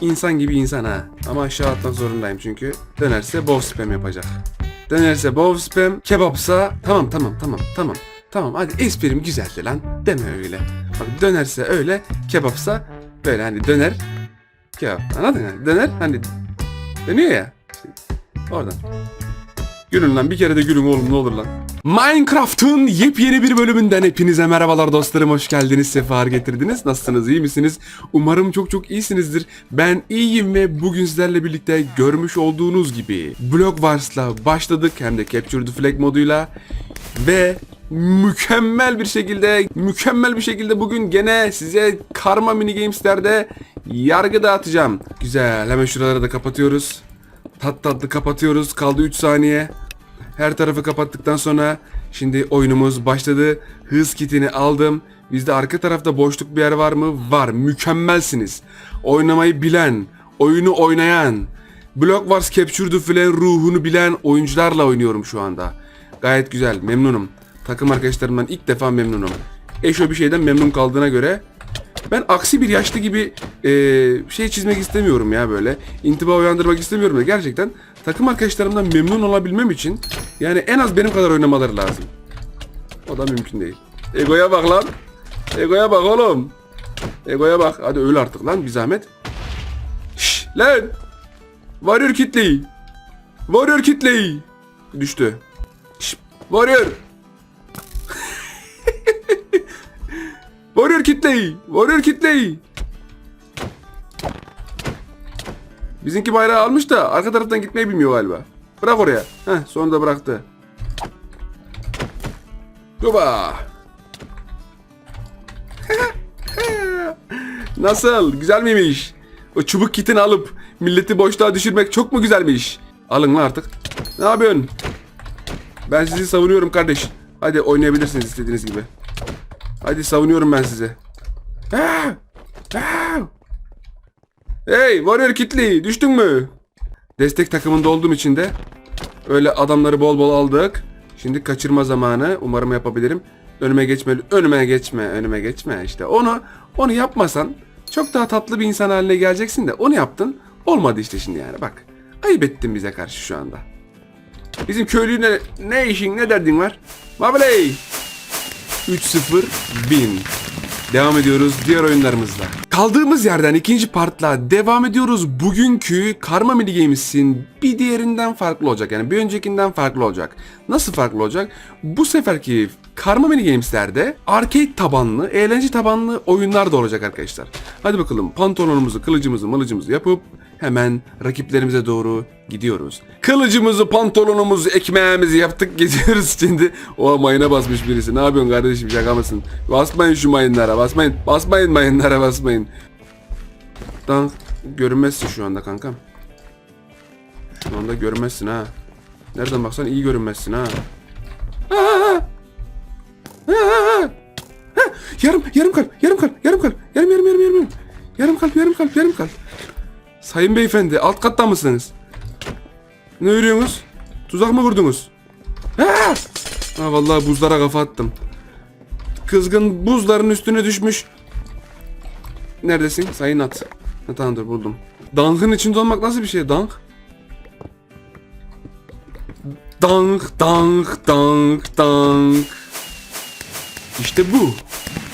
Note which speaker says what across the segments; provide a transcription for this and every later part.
Speaker 1: insan gibi insan ha. Ama aşağı atmak zorundayım çünkü dönerse bol spam yapacak. Dönerse bol spam, kebapsa tamam tamam tamam tamam. Tamam hadi esprim güzeldi lan. Deme öyle. Bak dönerse öyle, kebapsa böyle hani döner. Kebap anladın mı? Döner hani dönüyor ya. Oradan. Gülün lan bir kere de gülün oğlum ne olur lan. Minecraft'ın yepyeni bir bölümünden hepinize merhabalar dostlarım hoş geldiniz sefer getirdiniz. Nasılsınız iyi misiniz? Umarım çok çok iyisinizdir. Ben iyiyim ve bugün sizlerle birlikte görmüş olduğunuz gibi Block Wars'la başladık hem de Capture the Flag moduyla ve mükemmel bir şekilde mükemmel bir şekilde bugün gene size Karma Mini Games'lerde yargı dağıtacağım. Güzel hemen şuraları da kapatıyoruz. Tat tatlı kapatıyoruz. Kaldı 3 saniye. Her tarafı kapattıktan sonra şimdi oyunumuz başladı. Hız kitini aldım. Bizde arka tarafta boşluk bir yer var mı? Var. Mükemmelsiniz. Oynamayı bilen, oyunu oynayan, Block Wars Capture the Flag ruhunu bilen oyuncularla oynuyorum şu anda. Gayet güzel, memnunum. Takım arkadaşlarımdan ilk defa memnunum. Eşo bir şeyden memnun kaldığına göre ben aksi bir yaşlı gibi e, şey çizmek istemiyorum ya böyle. İntiba uyandırmak istemiyorum da gerçekten takım arkadaşlarımdan memnun olabilmem için yani en az benim kadar oynamaları lazım. O da mümkün değil. Egoya bak lan. Egoya bak oğlum. Egoya bak. Hadi öl artık lan bir zahmet. Şş lan. Warrior kitleyi. Warrior kitleyi. Düştü. Şş, warrior. Warrior kitleyi. Warrior kitleyi. Bizimki bayrağı almış da arka taraftan gitmeyi bilmiyor galiba. Bırak oraya. Heh sonunda bıraktı. Duba. Nasıl? Güzel miymiş? O çubuk kitini alıp milleti boşluğa düşürmek çok mu güzelmiş? Alın lan artık. Ne yapıyorsun? Ben sizi savunuyorum kardeş. Hadi oynayabilirsiniz istediğiniz gibi. Hadi savunuyorum ben! Ah! Hey Warrior Kitli düştün mü? Destek takımında olduğum için de öyle adamları bol bol aldık. Şimdi kaçırma zamanı. Umarım yapabilirim. Önüme geçme, önüme geçme, önüme geçme. İşte onu onu yapmasan çok daha tatlı bir insan haline geleceksin de onu yaptın. Olmadı işte şimdi yani bak. Ayıp ettin bize karşı şu anda. Bizim köylüne ne işin ne derdin var? Mabley! 3-0 bin. Devam ediyoruz diğer oyunlarımızla. Kaldığımız yerden ikinci partla devam ediyoruz. Bugünkü Karma Mini Games'in bir diğerinden farklı olacak. Yani bir öncekinden farklı olacak. Nasıl farklı olacak? Bu seferki Karma Mini Games'lerde arcade tabanlı, eğlence tabanlı oyunlar da olacak arkadaşlar. Hadi bakalım pantolonumuzu, kılıcımızı, mılıcımızı yapıp hemen rakiplerimize doğru gidiyoruz. Kılıcımızı, pantolonumuzu, ekmeğimizi yaptık gidiyoruz şimdi. O mayına basmış birisi. Ne yapıyorsun kardeşim şaka mısın? Basmayın şu mayınlara basmayın. Basmayın mayınlara basmayın. Lan görünmezsin şu anda kankam. Şu anda görünmezsin ha. Nereden baksan iyi görünmezsin ha. Yarım, yarım kalp, yarım kalp, yarım kalp, yarım, yarım, yarım, yarım. Yarım kalp, yarım kalp, yarım kalp. Sayın beyefendi, alt katta mısınız? Ne örüyorsunuz? Tuzak mı vurdunuz? Ha! Vallahi buzlara kafa attım. Kızgın buzların üstüne düşmüş. Neredesin? Sayın at. Ha, tamam dur buldum. Dankın içinde olmak nasıl bir şey? Dank? Dank, dank, dank, dank. İşte bu.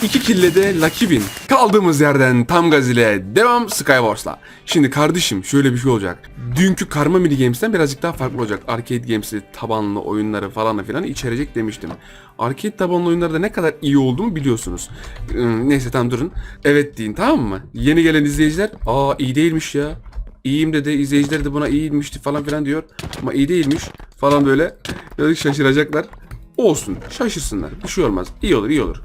Speaker 1: İki kille de Lucky. Kaldığımız yerden tam gaz ile devam Skywars'la. Şimdi kardeşim şöyle bir şey olacak. Dünkü Karma Mini Games'ten birazcık daha farklı olacak. Arcade Games'i tabanlı oyunları falan filan içerecek demiştim. Arcade tabanlı oyunlarda ne kadar iyi olduğumu biliyorsunuz. Ee, Neyse tamam durun. Evet deyin tamam mı? Yeni gelen izleyiciler aa iyi değilmiş ya. İyiyim dedi. izleyiciler de buna iyiymişti falan filan diyor. Ama iyi değilmiş falan böyle. Böyle şaşıracaklar. Olsun. Şaşırsınlar. Bir şey olmaz. İyi olur iyi olur.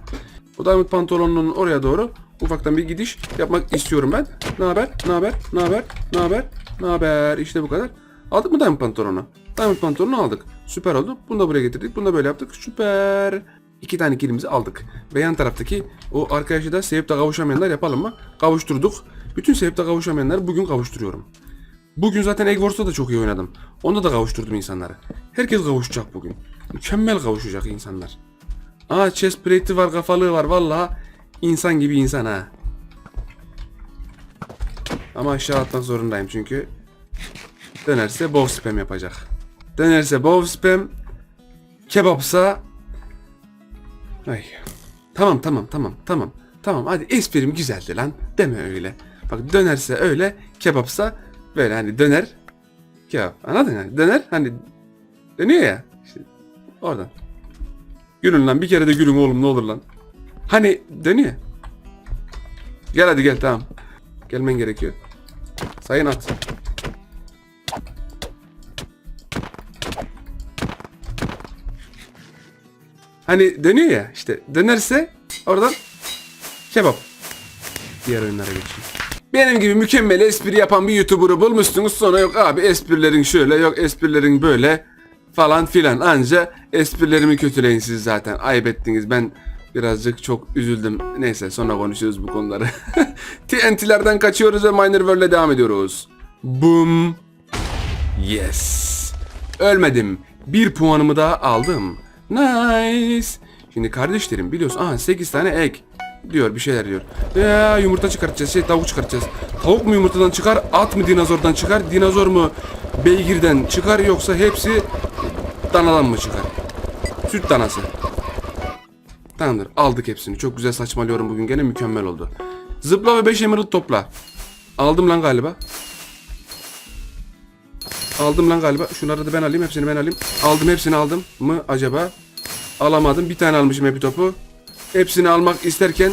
Speaker 1: O Diamond pantolonunun oraya doğru ufaktan bir gidiş yapmak istiyorum ben. Ne haber? Ne haber? Ne haber? Ne haber? Ne haber? İşte bu kadar. Aldık mı Diamond pantolonu? Diamond pantolonu aldık. Süper oldu. Bunu da buraya getirdik. Bunu da böyle yaptık. Süper. İki tane kilimizi aldık. Ve yan taraftaki o arkadaşı da sevip de kavuşamayanlar yapalım mı? Kavuşturduk. Bütün sevip de kavuşamayanları bugün kavuşturuyorum. Bugün zaten Egg Wars'ta da çok iyi oynadım. Onda da kavuşturdum insanları. Herkes kavuşacak bugün. Mükemmel kavuşacak insanlar. Aa chest plate'i var kafalığı var valla insan gibi insan ha. Ama aşağı atmak zorundayım çünkü dönerse bow spam yapacak. Dönerse bow spam, kebapsa Ay. Tamam tamam tamam tamam. Tamam hadi esprim güzeldi lan. Deme öyle. Bak dönerse öyle, kebapsa böyle hani döner kebap. Anladın mı? Döner hani dönüyor ya. İşte oradan. Gülün lan bir kere de gülün oğlum ne olur lan. Hani dönüyor. Gel hadi gel tamam. Gelmen gerekiyor. Sayın at. Hani dönüyor ya işte dönerse oradan kebap. Diğer oyunlara geçeyim. Benim gibi mükemmel espri yapan bir YouTuber'ı bulmuşsunuz sonra yok abi esprilerin şöyle yok esprilerin böyle falan filan. Anca esprilerimi kötüleyin siz zaten. Ayıp ettiniz. Ben birazcık çok üzüldüm. Neyse sonra konuşuruz bu konuları. TNT'lerden kaçıyoruz ve Minor World'e devam ediyoruz. Boom Yes. Ölmedim. Bir puanımı daha aldım. Nice. Şimdi kardeşlerim biliyorsun aha 8 tane ek diyor bir şeyler diyor. Ya yumurta çıkartacağız şey tavuk çıkartacağız. Tavuk mu yumurtadan çıkar at mı dinozordan çıkar dinozor mu beygirden çıkar yoksa hepsi danadan mı çıkar? Süt danası. Tamamdır aldık hepsini çok güzel saçmalıyorum bugün gene mükemmel oldu. Zıpla ve 5 emerald topla. Aldım lan galiba. Aldım lan galiba. Şunları da ben alayım. Hepsini ben alayım. Aldım hepsini aldım mı acaba? Alamadım. Bir tane almışım hepi topu. Hepsini almak isterken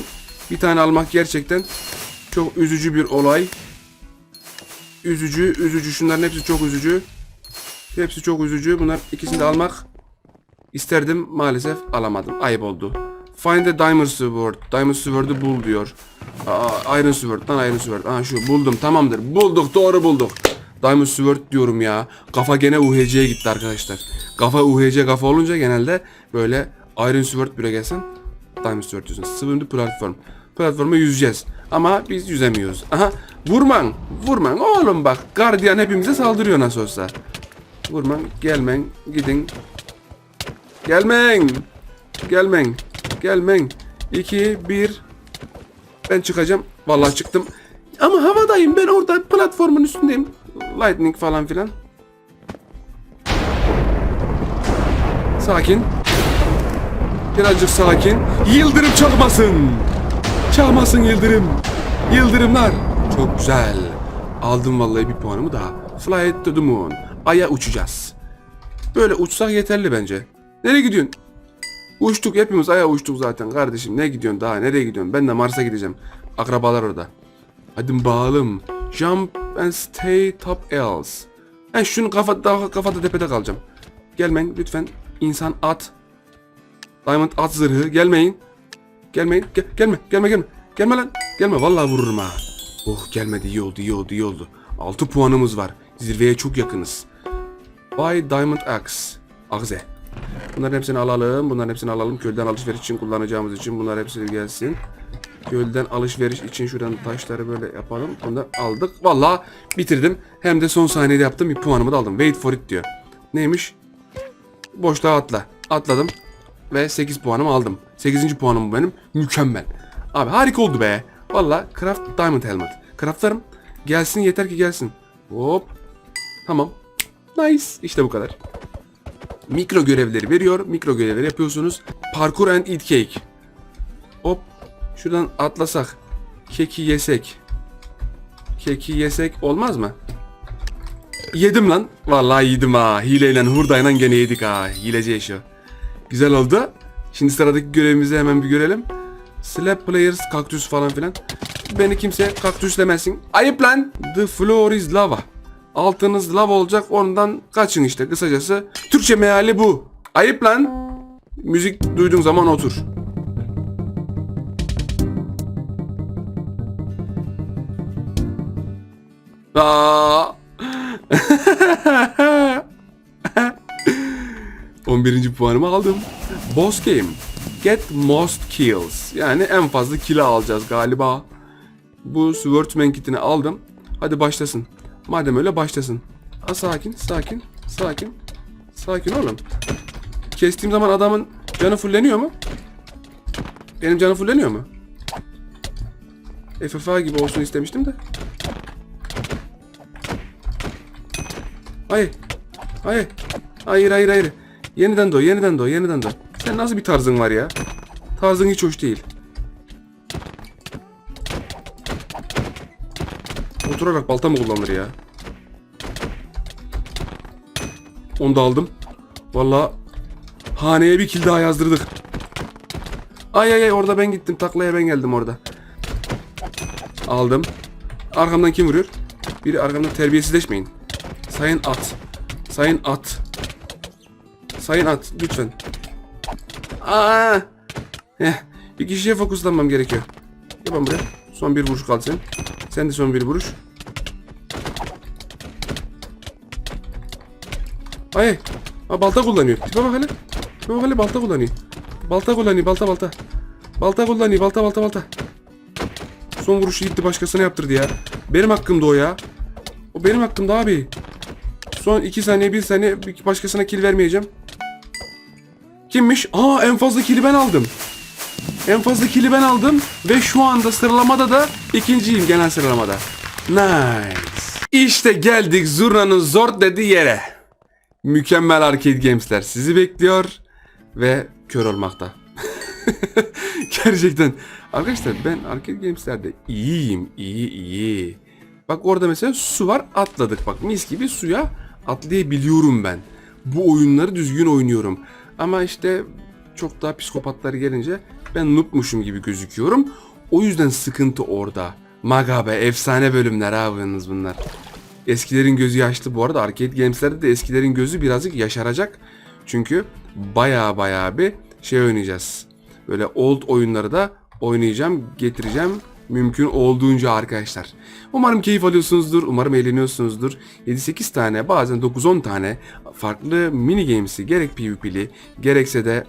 Speaker 1: bir tane almak gerçekten çok üzücü bir olay. Üzücü, üzücü. Şunların hepsi çok üzücü. Hepsi çok üzücü. Bunlar ikisini de almak isterdim. Maalesef alamadım. Ayıp oldu. Find the Diamond Sword. Diamond Sword'u bul diyor. Aa, Iron Sword. Lan Iron Sword. Aa şu buldum. Tamamdır. Bulduk. Doğru bulduk. Diamond Sword diyorum ya. Kafa gene UHC'ye gitti arkadaşlar. Kafa UHC kafa olunca genelde böyle Iron Sword bile gelsin. Diamond Sword diyorsun. Sıvımlı platform. Platforma yüzeceğiz. Ama biz yüzemiyoruz. Aha vurman. Vurman oğlum bak. Gardiyan hepimize saldırıyor nasıl olsa. Vurman. Gelmen. Gidin. Gelmen. Gelmen. Gelmen. 2 1 Ben çıkacağım. Vallahi çıktım. Ama havadayım ben orada platformun üstündeyim. Lightning falan filan. Sakin. Birazcık sakin. Yıldırım çakmasın. Çakmasın yıldırım. Yıldırımlar. Çok güzel. Aldım vallahi bir puanımı daha. Fly to the moon. Ay'a uçacağız. Böyle uçsak yeterli bence. Nereye gidiyorsun? Uçtuk hepimiz aya uçtuk zaten kardeşim. Ne gidiyorsun daha nereye gidiyorsun? Ben de Mars'a gideceğim. Akrabalar orada. Hadi bağalım. Jump and stay top else. Ben şunu kafada, kafada tepede kalacağım. Gelmeyin lütfen. İnsan at. Diamond at zırhı. Gelmeyin. Gelmeyin. Gel, gelme. Gelme gelme. Gelme lan. Gelme. Vallahi vururum ha. Oh gelmedi. iyi oldu iyi oldu iyi oldu. 6 puanımız var. Zirveye çok yakınız. Buy Diamond Axe. Akze. Bunların hepsini alalım. Bunların hepsini alalım. Kölden alışveriş için kullanacağımız için bunlar hepsi gelsin. Gölden alışveriş için şuradan taşları böyle yapalım. Bunu aldık. Vallahi bitirdim. Hem de son saniyede yaptım. Bir puanımı da aldım. Wait for it diyor. Neymiş? Boşluğa atla. Atladım. Ve 8 puanımı aldım. 8. puanım benim. Mükemmel. Abi harika oldu be. Vallahi craft diamond helmet. Craftlarım gelsin yeter ki gelsin. Hop. Tamam. Nice. İşte bu kadar. Mikro görevleri veriyor. Mikro görevleri yapıyorsunuz. Parkour and eat cake. Hop. Şuradan atlasak. Keki yesek. Keki yesek olmaz mı? Yedim lan. Vallahi yedim ha. Hileyle hurdayla gene yedik ha. Hileci yaşıyor. Güzel oldu. Şimdi sıradaki görevimizi hemen bir görelim. Slap players, kaktüs falan filan. Beni kimse kaktüs demesin. Ayıp lan. The floor is lava. Altınız lava olacak ondan kaçın işte kısacası. Türkçe meali bu. Ayıp lan. Müzik duyduğun zaman otur. Aa. 11. puanımı aldım. Boss game. Get most kills. Yani en fazla kill alacağız galiba. Bu Swordman kitini aldım. Hadi başlasın. Madem öyle başlasın. Ha, sakin, sakin, sakin. Sakin oğlum. Kestiğim zaman adamın canı fulleniyor mu? Benim canım fulleniyor mu? FFA gibi olsun istemiştim de. Hayır. Hayır. Hayır hayır hayır. Yeniden doğ, yeniden doğ, yeniden doğ. Sen nasıl bir tarzın var ya? Tarzın hiç hoş değil. Oturarak balta mı kullanır ya? Onu da aldım. Valla haneye bir kill daha yazdırdık. Ay ay ay orada ben gittim. Taklaya ben geldim orada. Aldım. Arkamdan kim vuruyor? Biri arkamdan terbiyesizleşmeyin. Sayın at. Sayın at. Sayın at lütfen. Aa! Heh, bir kişiye fokuslanmam gerekiyor. Yapalım buraya. Son bir vuruş kaldı sen. Sen de son bir vuruş. Ay, ha, balta kullanıyor. Tipe bak hele. Tipe bak hele balta kullanıyor. Balta kullanıyor, balta balta. Balta kullanıyor, balta balta balta. Son vuruşu gitti başkasına yaptırdı ya. Benim hakkımda o ya. O benim hakkımda abi. Son 2 saniye 1 saniye başkasına kill vermeyeceğim. Kimmiş? Aa en fazla kill'i ben aldım. En fazla kill'i ben aldım ve şu anda sıralamada da ikinciyim genel sıralamada. Nice. İşte geldik Zurna'nın zor dediği yere. Mükemmel arcade gamesler sizi bekliyor ve kör olmakta. Gerçekten. Arkadaşlar ben arcade gameslerde iyiyim. iyi iyi. Bak orada mesela su var atladık. Bak mis gibi suya atlayabiliyorum ben. Bu oyunları düzgün oynuyorum. Ama işte çok daha psikopatlar gelince ben noobmuşum gibi gözüküyorum. O yüzden sıkıntı orada. Maga be efsane bölümler abiniz bunlar. Eskilerin gözü yaşlı bu arada arcade gameslerde de eskilerin gözü birazcık yaşaracak. Çünkü baya baya bir şey oynayacağız. Böyle old oyunları da oynayacağım, getireceğim mümkün olduğunca arkadaşlar. Umarım keyif alıyorsunuzdur, umarım eğleniyorsunuzdur. 7-8 tane bazen 9-10 tane farklı mini games'i gerek PvP'li gerekse de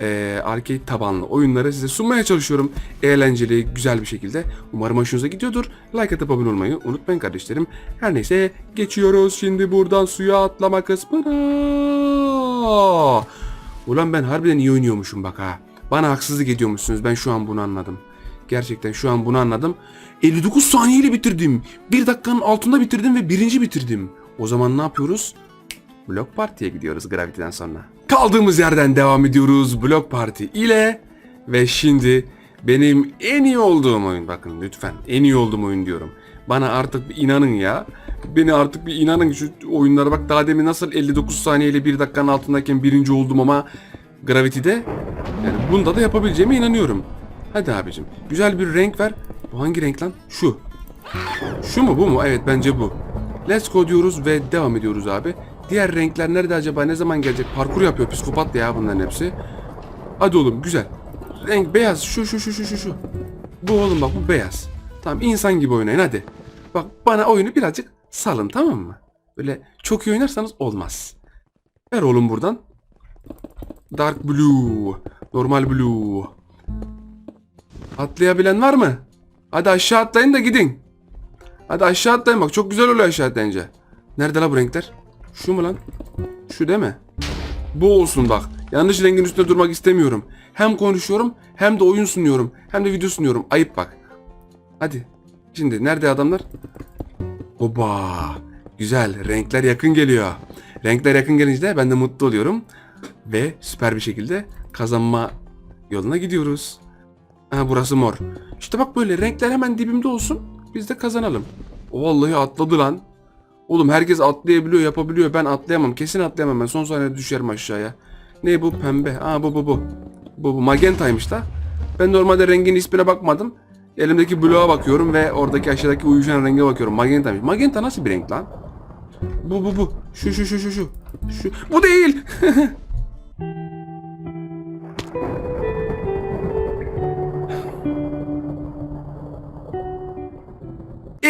Speaker 1: eee arcade tabanlı oyunları size sunmaya çalışıyorum. Eğlenceli, güzel bir şekilde. Umarım hoşunuza gidiyordur. Like atıp abone olmayı unutmayın kardeşlerim. Her neyse geçiyoruz şimdi buradan suya atlama kısmına. Ulan ben harbiden iyi oynuyormuşum bak ha. Bana haksızlık ediyormuşsunuz. Ben şu an bunu anladım. Gerçekten şu an bunu anladım. 59 saniyeyle bitirdim. Bir dakikanın altında bitirdim ve birinci bitirdim. O zaman ne yapıyoruz? Blok Party'ye gidiyoruz Gravity'den sonra. Kaldığımız yerden devam ediyoruz Blok Party ile. Ve şimdi benim en iyi olduğum oyun. Bakın lütfen en iyi olduğum oyun diyorum. Bana artık bir inanın ya. Beni artık bir inanın şu oyunlara bak daha demin nasıl 59 saniyeyle bir dakikanın altındayken birinci oldum ama Gravity'de yani bunda da yapabileceğime inanıyorum. Hadi abicim güzel bir renk ver. Bu hangi renk lan? Şu. Şu mu bu mu? Evet bence bu. Let's go diyoruz ve devam ediyoruz abi. Diğer renkler nerede acaba? Ne zaman gelecek? Parkur yapıyor psikopat ya bunların hepsi. Hadi oğlum güzel. Renk beyaz. Şu şu şu şu şu şu. Bu oğlum bak bu beyaz. Tamam insan gibi oynayın hadi. Bak bana oyunu birazcık salın tamam mı? Böyle çok iyi oynarsanız olmaz. Ver oğlum buradan. Dark blue. Normal blue. Atlayabilen var mı? Hadi aşağı atlayın da gidin. Hadi aşağı atlayın bak çok güzel oluyor aşağı atlayınca. Nerede la bu renkler? Şu mu lan? Şu değil mi? Bu olsun bak. Yanlış rengin üstünde durmak istemiyorum. Hem konuşuyorum hem de oyun sunuyorum. Hem de video sunuyorum. Ayıp bak. Hadi. Şimdi nerede adamlar? Oba. Güzel. Renkler yakın geliyor. Renkler yakın gelince de ben de mutlu oluyorum. Ve süper bir şekilde kazanma yoluna gidiyoruz. Ha burası mor. İşte bak böyle renkler hemen dibimde olsun. Biz de kazanalım. O vallahi atladı lan. Oğlum herkes atlayabiliyor, yapabiliyor. Ben atlayamam. Kesin atlayamam ben. Son saniyede düşerim aşağıya. Ne bu pembe? Aa bu bu bu. Bu bu magentaymış da. Ben normalde rengin ismine bakmadım. Elimdeki bloğa bakıyorum ve oradaki aşağıdaki uyuşan renge bakıyorum. Magentaymış. Magenta nasıl bir renk lan? Bu bu bu. Şu şu şu şu şu. Şu. Bu değil.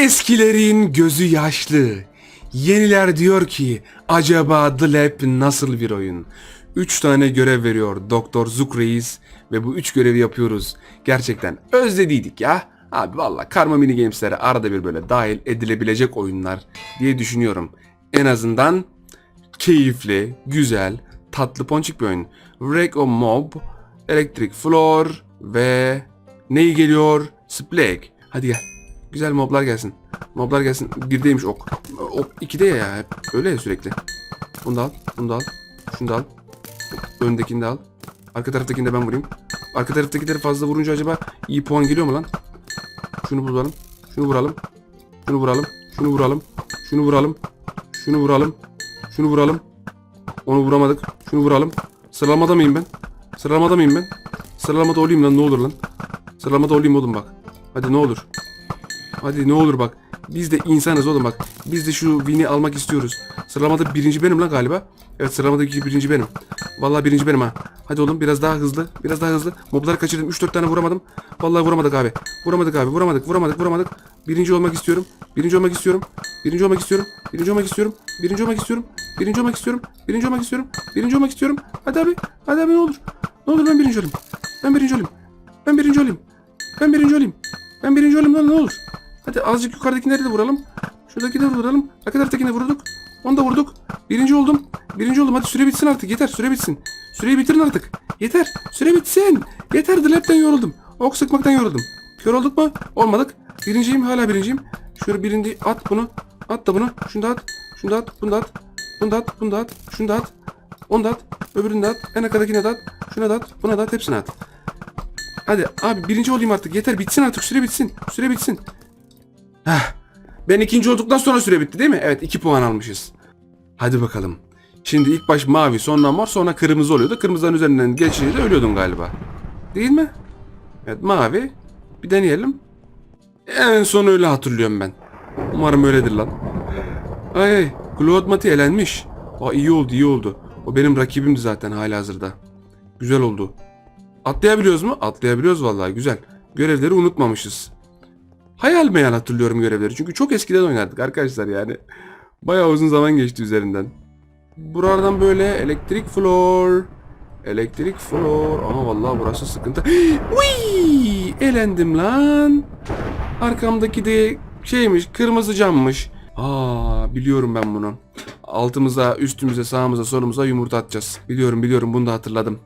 Speaker 1: Eskilerin gözü yaşlı. Yeniler diyor ki acaba The Lab nasıl bir oyun? 3 tane görev veriyor Doktor Zook Reis ve bu 3 görevi yapıyoruz. Gerçekten özlediydik ya. Abi valla Karma Mini Games'lere arada bir böyle dahil edilebilecek oyunlar diye düşünüyorum. En azından keyifli, güzel, tatlı ponçik bir oyun. Wreck of Mob, Electric Floor ve neyi geliyor? Splague. Hadi gel. Güzel moblar gelsin. Moblar gelsin. Birdeymiş ok. Ok ikide ya hep. Öyle ya sürekli. Bunu da al. Bunu da al. Şunu da al. Öndekini de al. Arka taraftakini de ben vurayım. Arka taraftakileri fazla vurunca acaba iyi puan geliyor mu lan? Şunu vuralım. Şunu vuralım. Şunu vuralım. Şunu vuralım. Şunu vuralım. Şunu vuralım. Şunu vuralım. Onu vuramadık. Şunu vuralım. Sıralamada mıyım ben? Sıralamada mıyım ben? Sıralamada olayım lan ne olur lan. Sıralamada olayım oğlum bak. Hadi ne olur. Hadi ne olur bak. Biz de insanız oğlum bak. Biz de şu win'i almak istiyoruz. Sıralamada birinci benim lan galiba. Evet sıralamadaki birinci benim. Vallahi birinci benim ha. Hadi oğlum biraz daha hızlı. Biraz daha hızlı. Mobları kaçırdım. 3-4 tane vuramadım. Vallahi vuramadık abi. Vuramadık abi. Vuramadık. Vuramadık. Vuramadık. Birinci olmak istiyorum. Birinci olmak istiyorum. Birinci olmak istiyorum. Birinci olmak istiyorum. Birinci olmak istiyorum. Birinci olmak istiyorum. Birinci olmak istiyorum. Birinci olmak istiyorum. Hadi abi. Hadi abi ne olur. Ne olur ben birinci olayım. Ben birinci olayım. Ben birinci olayım. Ben birinci olayım. Ben birinci olayım lan ne olur. Hadi azıcık yukarıdakileri de vuralım. Şuradakileri de vuralım. Arka taraftakini de vurduk. Onu da vurduk. Birinci oldum. Birinci oldum. Hadi süre bitsin artık. Yeter süre bitsin. Süreyi bitirin artık. Yeter. Süre bitsin. Yeter. Dilepten yoruldum. Ok sıkmaktan yoruldum. Kör olduk mu? Olmadık. Birinciyim. Hala birinciyim. Şöyle birinci at bunu. At da bunu. Şunu da at. Şunu da at. Bunu da at. Bunu da at. Bunu da at. Şunu da at. Onu da at. Öbürünü de at. En arkadakine de at. Şuna da at. Buna da at. Hepsini at. Hadi abi birinci olayım artık. Yeter bitsin artık. Süre bitsin. Süre bitsin. Heh. Ben ikinci olduktan sonra süre bitti değil mi? Evet iki puan almışız. Hadi bakalım. Şimdi ilk baş mavi sonra mor sonra kırmızı oluyordu. Kırmızıların üzerinden geçince de ölüyordun galiba. Değil mi? Evet mavi. Bir deneyelim. En son öyle hatırlıyorum ben. Umarım öyledir lan. Ay ay. Claude Mati elenmiş. Aa iyi oldu iyi oldu. O benim rakibimdi zaten hala hazırda. Güzel oldu. Atlayabiliyoruz mu? Atlayabiliyoruz vallahi güzel. Görevleri unutmamışız. Hayal meyal hatırlıyorum görevleri. Çünkü çok eskiden oynardık arkadaşlar yani. Bayağı uzun zaman geçti üzerinden. Buradan böyle elektrik floor. Elektrik floor. Ama vallahi burası sıkıntı. Uy! Elendim lan. Arkamdaki de şeymiş kırmızı cammış. Aa biliyorum ben bunu. Altımıza, üstümüze, sağımıza, solumuza yumurta atacağız. Biliyorum biliyorum bunu da hatırladım.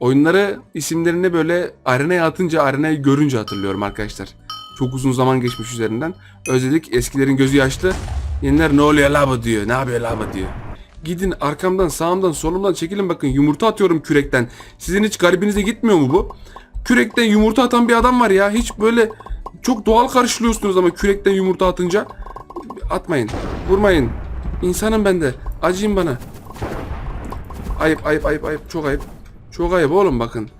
Speaker 1: Oyunları isimlerini böyle arenaya atınca arenayı görünce hatırlıyorum arkadaşlar. Çok uzun zaman geçmiş üzerinden. Özledik eskilerin gözü yaşlı. Yeniler ne oluyor la bu diyor. Ne yapıyor la bu diyor. Gidin arkamdan sağımdan solumdan çekilin bakın yumurta atıyorum kürekten. Sizin hiç garibinize gitmiyor mu bu? Kürekten yumurta atan bir adam var ya. Hiç böyle çok doğal karşılıyorsunuz ama kürekten yumurta atınca. Atmayın. Vurmayın. İnsanım ben de. Acıyın bana. Ayıp ayıp ayıp ayıp. Çok ayıp. Çok ayıp oğlum bakın.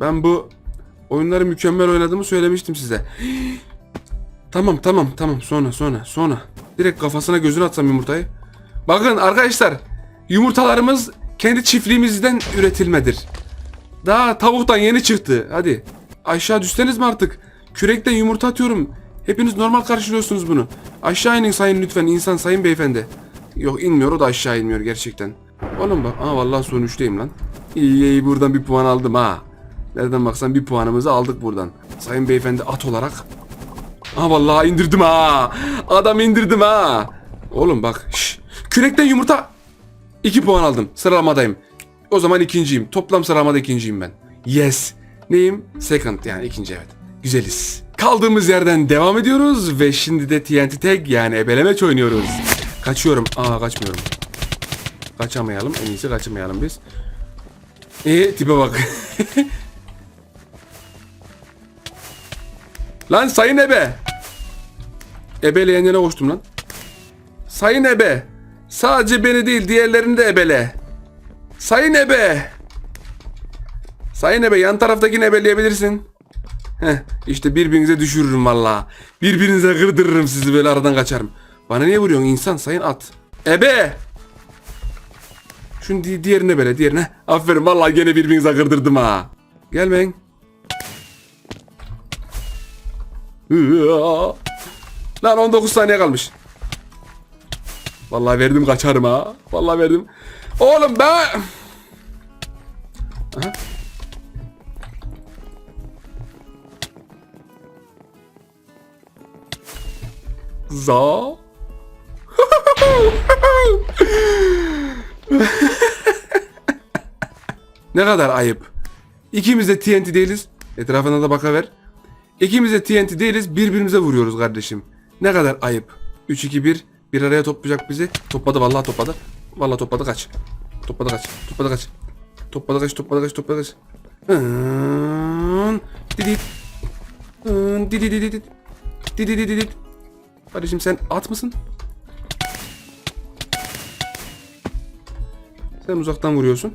Speaker 1: Ben bu oyunları mükemmel oynadığımı söylemiştim size. tamam tamam tamam sonra sonra sonra. Direkt kafasına gözünü atsam yumurtayı. Bakın arkadaşlar yumurtalarımız kendi çiftliğimizden üretilmedir. Daha tavuktan yeni çıktı. Hadi aşağı düşseniz mi artık? Kürekten yumurta atıyorum. Hepiniz normal karşılıyorsunuz bunu. Aşağı inin sayın lütfen insan sayın beyefendi. Yok inmiyor o da aşağı inmiyor gerçekten. Oğlum bak aa vallahi son üçteyim lan. İyi iyi buradan bir puan aldım ha. Nereden baksan bir puanımızı aldık buradan. Sayın beyefendi at olarak. Aa vallahi indirdim ha. Adam indirdim ha. Oğlum bak şş. Kürekten yumurta. 2 puan aldım. Sıralamadayım. O zaman ikinciyim. Toplam sıralamada ikinciyim ben. Yes. Neyim? Second yani ikinci evet. Güzeliz. Kaldığımız yerden devam ediyoruz ve şimdi de TNT Tag yani ebelemeç oynuyoruz. Kaçıyorum. Aa kaçmıyorum. Kaçamayalım. En iyisi kaçamayalım biz. E tipe bak. lan sayın ebe. Ebeleyenlere koştum lan. Sayın ebe. Sadece beni değil diğerlerini de ebele. Sayın ebe. Sayın ebe yan taraftakini ebeleyebilirsin. Heh işte birbirinize düşürürüm valla. Birbirinize kırdırırım sizi böyle aradan kaçarım. Bana niye vuruyorsun insan sayın at. Ebe. Şunu di- diğerine böyle diğerine. Aferin vallahi gene birbirinize kırdırdım ha. Gelmeyin. Hıa. Lan 19 saniye kalmış. Vallahi verdim kaçarım ha. Vallahi verdim. Oğlum ben... Aha. Za. ne kadar ayıp. İkimiz de TNT değiliz. Etrafına da bakaver. İkimiz de TNT değiliz birbirimize vuruyoruz kardeşim. Ne kadar ayıp. 3 2 1 bir araya toplayacak bizi. Topladı vallahi topladı. Vallahi topladı kaç. Topladı kaç. Topladı kaç. Topladı kaç. Topladı kaç. Topladı kaç. Kardeşim sen at mısın? Sen uzaktan vuruyorsun.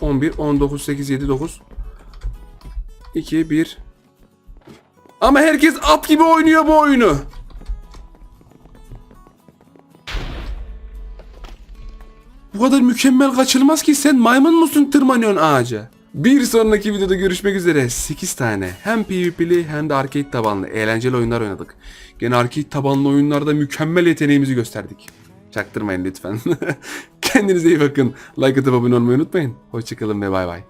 Speaker 1: 11, 19, 8, 7, 9. 2, 1. Ama herkes at gibi oynuyor bu oyunu. Bu kadar mükemmel kaçılmaz ki sen maymun musun tırmanıyorsun ağaca? Bir sonraki videoda görüşmek üzere. 8 tane hem PvP'li hem de arcade tabanlı eğlenceli oyunlar oynadık. Gene arcade tabanlı oyunlarda mükemmel yeteneğimizi gösterdik. Çaktırmayın lütfen. Kendinize iyi bakın. Like atıp abone olmayı unutmayın. Hoşçakalın ve bay bay.